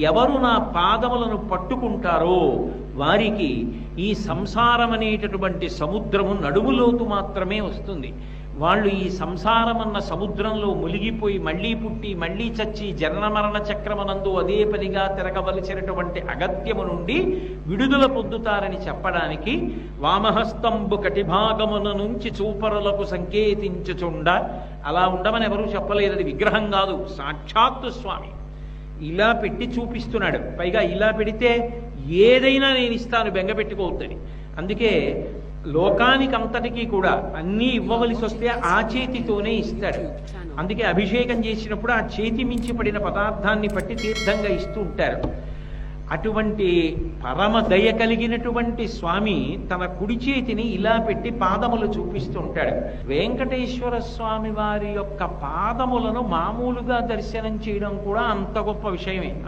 ఎవరు నా పాదములను పట్టుకుంటారో వారికి ఈ సంసారం అనేటటువంటి సముద్రము నడుములోతు మాత్రమే వస్తుంది. వాళ్ళు ఈ సంసారం అన్న సముద్రంలో మునిగిపోయి మళ్ళీ పుట్టి మళ్ళీ చచ్చి జననమరణ చక్రమనందు అదే పనిగా తిరగవలసినటువంటి అగత్యము నుండి విడుదల పొందుతారని చెప్పడానికి వామహస్తంబు కటిభాగమున నుంచి చూపరులకు సంకేతించుచుండ. అలా ఉండమని ఎవరూ చెప్పలేదని విగ్రహం కాదు సాక్షాత్తు స్వామి. ఇలా పెట్టి చూపిస్తున్నాడు. పైగా ఇలా పెడితే ఏదైనా నేను ఇస్తాను బెంగపెట్టుకోవద్దని అందుకే లోకానికి అంతటికీ కూడా అన్నీ ఇవ్వవలసి వస్తే ఆ చేతితోనే ఇస్తాడు. అందుకే అభిషేకం చేసినప్పుడు ఆ చేతి మించి పడిన పదార్థాన్ని పట్టి తీర్థంగా ఇస్తూ ఉంటారు. అటువంటి పరమ దయ కలిగినటువంటి స్వామి తన కుడి చేతిని ఇలా పెట్టి పాదములు చూపిస్తూ ఉంటాడు. వెంకటేశ్వర స్వామి వారి యొక్క పాదములను మామూలుగా దర్శనం చేయడం కూడా అంత గొప్ప విషయమే.